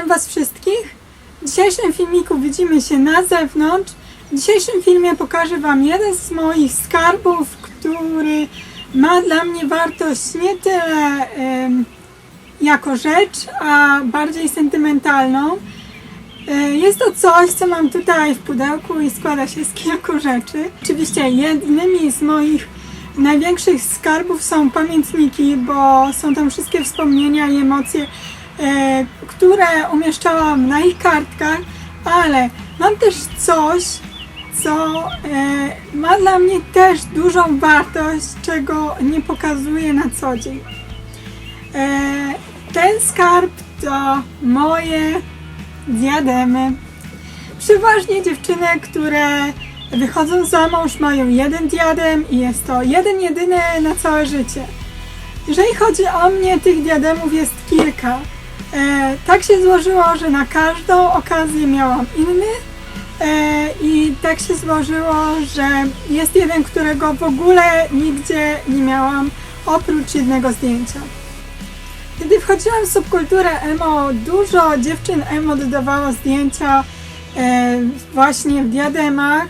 Witam Was wszystkich. W dzisiejszym filmiku widzimy się na zewnątrz. W dzisiejszym filmie pokażę Wam jeden z moich skarbów, który ma dla mnie wartość nie tyle jako rzecz, a bardziej sentymentalną. E, Jest to coś, co mam tutaj w pudełku i składa się z kilku rzeczy. Oczywiście jednymi z moich największych skarbów są pamiętniki, bo są tam wszystkie wspomnienia i emocje, które umieszczałam na ich kartkach, ale mam też coś, co e, ma dla mnie też dużą wartość, czego nie pokazuję na co dzień. E, ten skarb to moje diademy. Przeważnie dziewczyny, które wychodzą za mąż, mają jeden diadem i jest to jeden jedyny na całe życie. Jeżeli chodzi o mnie, tych diademów jest kilka. E, tak się złożyło, że na każdą okazję miałam inny e, i tak się złożyło, że jest jeden, którego w ogóle nigdzie nie miałam oprócz jednego zdjęcia. Kiedy wchodziłam w subkulturę emo, dużo dziewczyn emo dodawało zdjęcia e, właśnie w diademach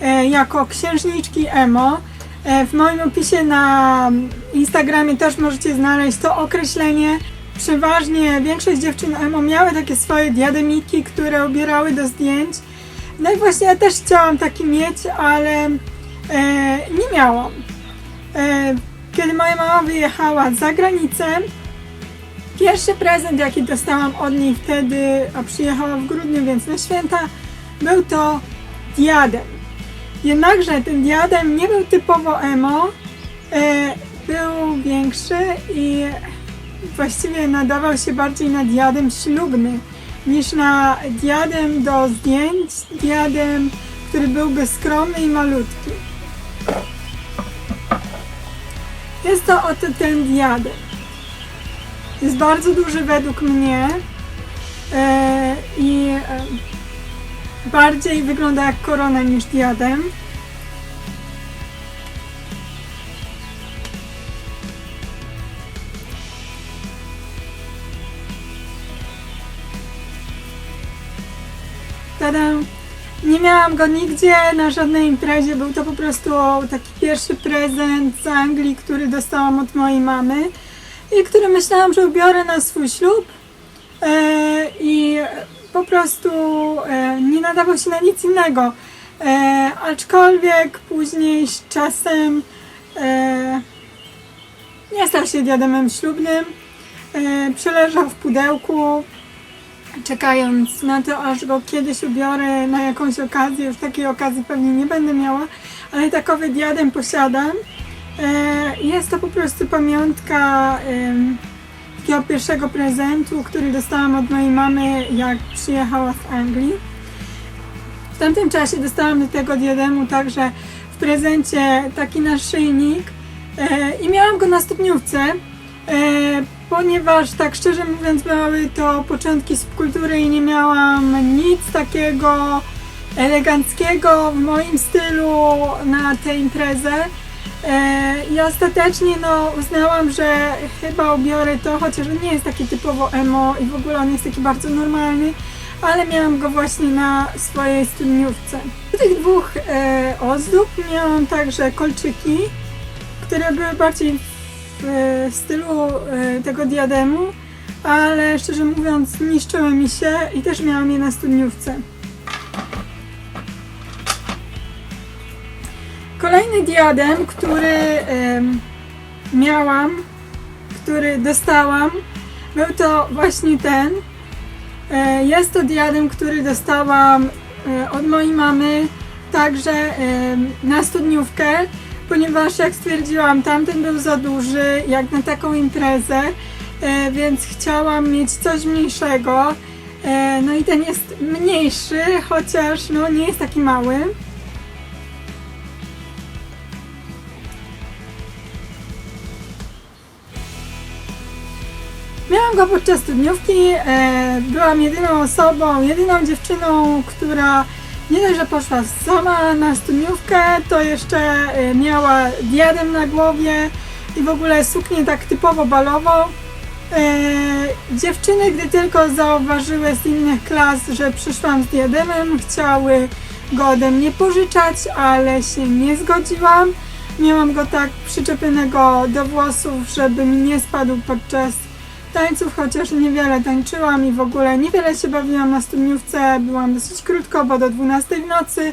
e, jako księżniczki emo. E, w moim opisie na Instagramie też możecie znaleźć to określenie. Przeważnie większość dziewczyn emo miały takie swoje diademiki, które ubierały do zdjęć. No i właśnie ja też chciałam taki mieć, ale e, nie miałam. E, kiedy moja mama wyjechała za granicę, Pierwszy prezent, jaki dostałam od niej wtedy, a przyjechała w grudniu, więc na święta, był to diadem. Jednakże ten diadem nie był typowo emo, e, był większy i właściwie nadawał się bardziej na diadem ślubny niż na diadem do zdjęć, diadem, który byłby skromny i malutki. Jest to oto ten diadem. Jest bardzo duży według mnie e, i e, bardziej wygląda jak korona niż diadem. Nie miałam go nigdzie na żadnej imprezie. Był to po prostu taki pierwszy prezent z Anglii, który dostałam od mojej mamy i który myślałam, że ubiorę na swój ślub e, i po prostu e, nie nadawał się na nic innego. E, aczkolwiek później z czasem nie stał się diademem ślubnym. Przeleżał w pudełku, czekając na to, aż go kiedyś ubiorę na jakąś okazję. Już takiej okazji pewnie nie będę miała, ale takowy diadem posiadam. E, Jest to po prostu pamiątka takiego pierwszego prezentu, który dostałam od mojej mamy, jak przyjechała z Anglii. W tamtym czasie dostałam do tego diademu także w prezencie taki naszyjnik e, i miałam go na stopniówce, ponieważ tak szczerze mówiąc były to początki subkultury i nie miałam nic takiego eleganckiego w moim stylu na tę imprezę. E, I ostatecznie no, uznałam, że chyba ubiorę to, chociaż on nie jest taki typowo emo i w ogóle on jest taki bardzo normalny, ale miałam go właśnie na swojej studniówce. Do tych dwóch e, ozdób miałam także kolczyki, które były bardziej e, stylu e, tego diademu, ale szczerze mówiąc niszczyły mi się i też miałam je na studniówce. Kolejny diadem, który miałam, który dostałam, był to właśnie ten. E, jest to diadem, który dostałam e, od mojej mamy, także na studniówkę, ponieważ jak stwierdziłam, tamten był za duży, jak na taką imprezę, e, więc chciałam mieć coś mniejszego. E, no i ten jest mniejszy, chociaż no, nie jest taki mały. Miałam go podczas studniówki. E, byłam jedyną osobą, jedyną dziewczyną, która nie dość, że poszła sama na studniówkę, to jeszcze e, miała diadem na głowie i w ogóle suknię tak typowo balową. E, dziewczyny, gdy tylko zauważyły z innych klas, że przyszłam z diademem, chciały go ode mnie pożyczać, ale się nie zgodziłam. Miałam go tak przyczepionego do włosów, żeby mi nie spadł podczas tańców, chociaż niewiele tańczyłam i w ogóle niewiele się bawiłam na studniówce. Byłam dosyć krótko, bo do 12 w nocy.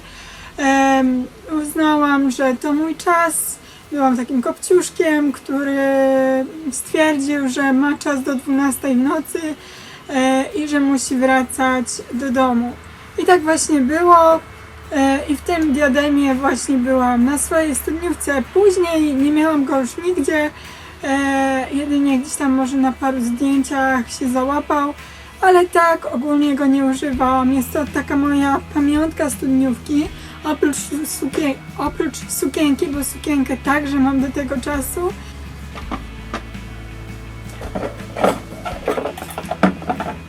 Em, uznałam, że to mój czas. Byłam takim kopciuszkiem, który stwierdził, że ma czas do 12 w nocy e, i że musi wracać do domu. I tak właśnie było. E, I w tym diademie właśnie byłam na swojej studniówce. Później nie miałam go już nigdzie. E, jedynie gdzieś tam może na paru zdjęciach się załapał. Ale tak ogólnie go nie używałam. Jest to taka moja pamiątka studniówki. Oprócz, sukien- oprócz sukienki, bo sukienkę także mam do tego czasu.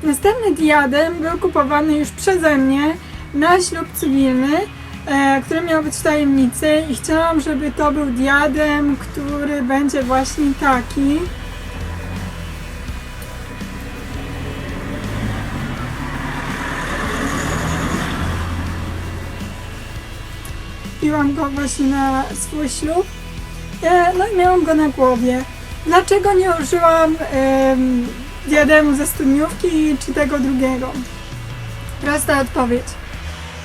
Następny diadem był kupowany już przeze mnie na ślub cywilny, e, który miał być w tajemnicy i chciałam, żeby to był diadem, który będzie właśnie taki. Kupiłam go właśnie na swój ślub. E, No i miałam go na głowie. Dlaczego nie użyłam em, diademu ze studniówki czy tego drugiego? Prosta odpowiedź.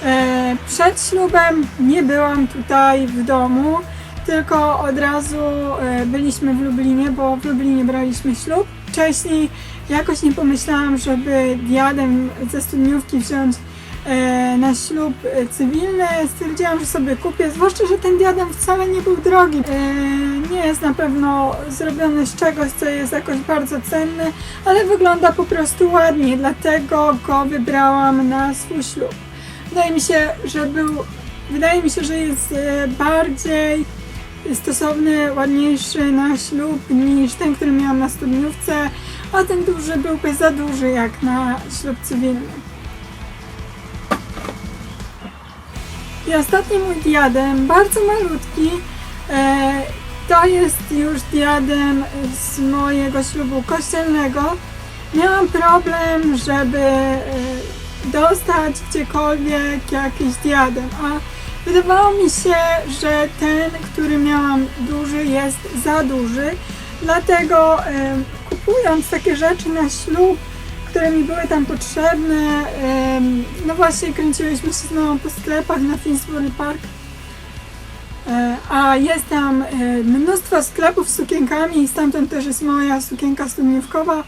E, przed ślubem nie byłam tutaj w domu, tylko od razu e, byliśmy w Lublinie, bo w Lublinie braliśmy ślub. Wcześniej jakoś nie pomyślałam, żeby diadem ze studniówki wziąć e, na ślub cywilny. Stwierdziłam, że sobie kupię, zwłaszcza, że ten diadem wcale nie był drogi. Nie jest na pewno zrobiony z czegoś, co jest jakoś bardzo cenne, ale wygląda po prostu ładnie, dlatego go wybrałam na swój ślub. Wydaje mi się, że był, wydaje mi się, że jest e, bardziej stosowny, ładniejszy na ślub niż ten, który miałam na studniówce, a ten duży byłby za duży jak na ślub cywilny. I ostatni mój diadem, bardzo malutki, e, to jest już diadem z mojego ślubu kościelnego. Miałam problem, żeby e, dostać gdziekolwiek jakiś diadem, a wydawało mi się, że ten, który miałam duży jest za duży, dlatego kupując takie rzeczy na ślub, które mi były tam potrzebne, no właśnie kręciłyśmy się z mamą po sklepach na Finsbury Park, E, a jest tam e, mnóstwo sklepów z sukienkami i stamtąd też jest moja sukienka studniówkowa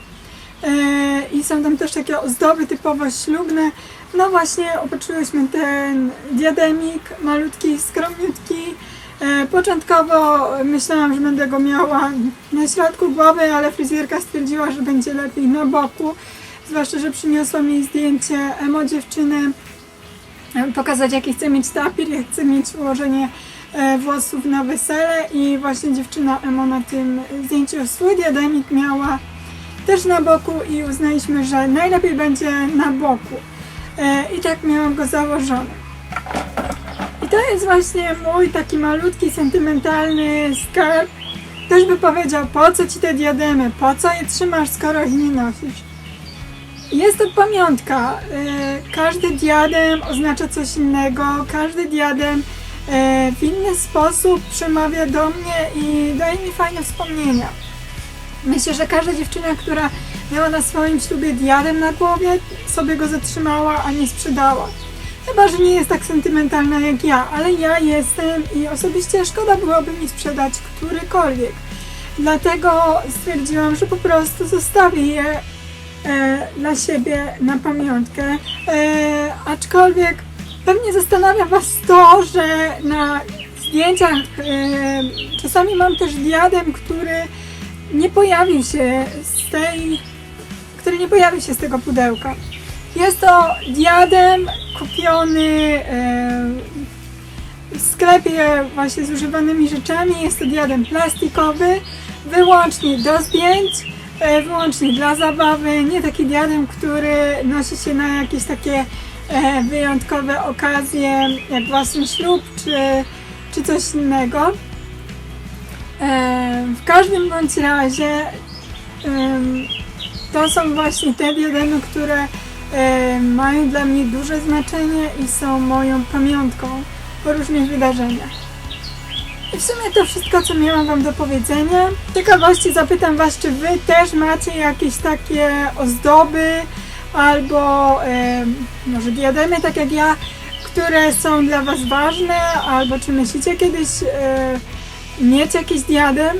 i są tam też takie ozdoby typowo ślubne. No właśnie opatrzyłyśmy ten diademik malutki, skromniutki. E, Początkowo myślałam, że będę go miała na środku głowy, ale fryzjerka stwierdziła, że będzie lepiej na boku. Zwłaszcza, że przyniosła mi zdjęcie emo dziewczyny, e, pokazać jaki chcę mieć tapir, jak chcę mieć ułożenie e, włosów na wesele i właśnie dziewczyna emo na tym zdjęciu swój diademik miała też na boku i uznaliśmy, że najlepiej będzie na boku. E, I tak miałam go założony. I to jest właśnie mój taki malutki, sentymentalny skarb. Ktoś by powiedział, po co ci te diademy, po co je trzymasz, skoro ich nie nosisz. Jest to pamiątka. E, Każdy diadem oznacza coś innego, każdy diadem e, w inny sposób przemawia do mnie i daje mi fajne wspomnienia. Myślę, że każda dziewczyna, która miała na swoim ślubie diadem na głowie, sobie go zatrzymała, a nie sprzedała. Chyba, że nie jest tak sentymentalna jak ja, ale ja jestem i osobiście szkoda byłoby mi sprzedać którykolwiek. Dlatego stwierdziłam, że po prostu zostawię je e, dla siebie na pamiątkę. E, aczkolwiek pewnie zastanawia Was to, że na zdjęciach e, czasami mam też diadem, który nie pojawił się z tej, który nie pojawił się z tego pudełka. Jest to diadem kupiony w sklepie właśnie z używanymi rzeczami. Jest to diadem plastikowy, wyłącznie do zdjęć, e, wyłącznie dla zabawy. Nie taki diadem, który nosi się na jakieś takie e, wyjątkowe okazje, jak własny ślub czy, czy coś innego. W każdym bądź razie to są właśnie te diademy, które mają dla mnie duże znaczenie i są moją pamiątką po różnych wydarzeniach. I w sumie to wszystko, co miałam Wam do powiedzenia. Z ciekawości zapytam Was, czy Wy też macie jakieś takie ozdoby albo może diademy, tak jak ja, które są dla Was ważne, albo czy myślicie kiedyś e, mieć jakiś diadem?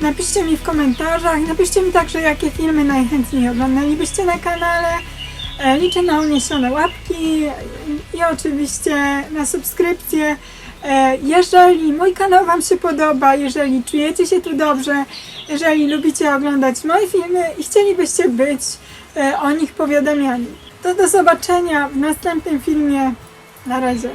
Napiszcie mi w komentarzach, napiszcie mi także, jakie filmy najchętniej oglądalibyście na kanale. E, Liczę na uniesione łapki i oczywiście na subskrypcję. E, Jeżeli mój kanał Wam się podoba, jeżeli czujecie się tu dobrze, jeżeli lubicie oglądać moje filmy i chcielibyście być e, o nich powiadamiani, to do zobaczenia w następnym filmie. Na razie.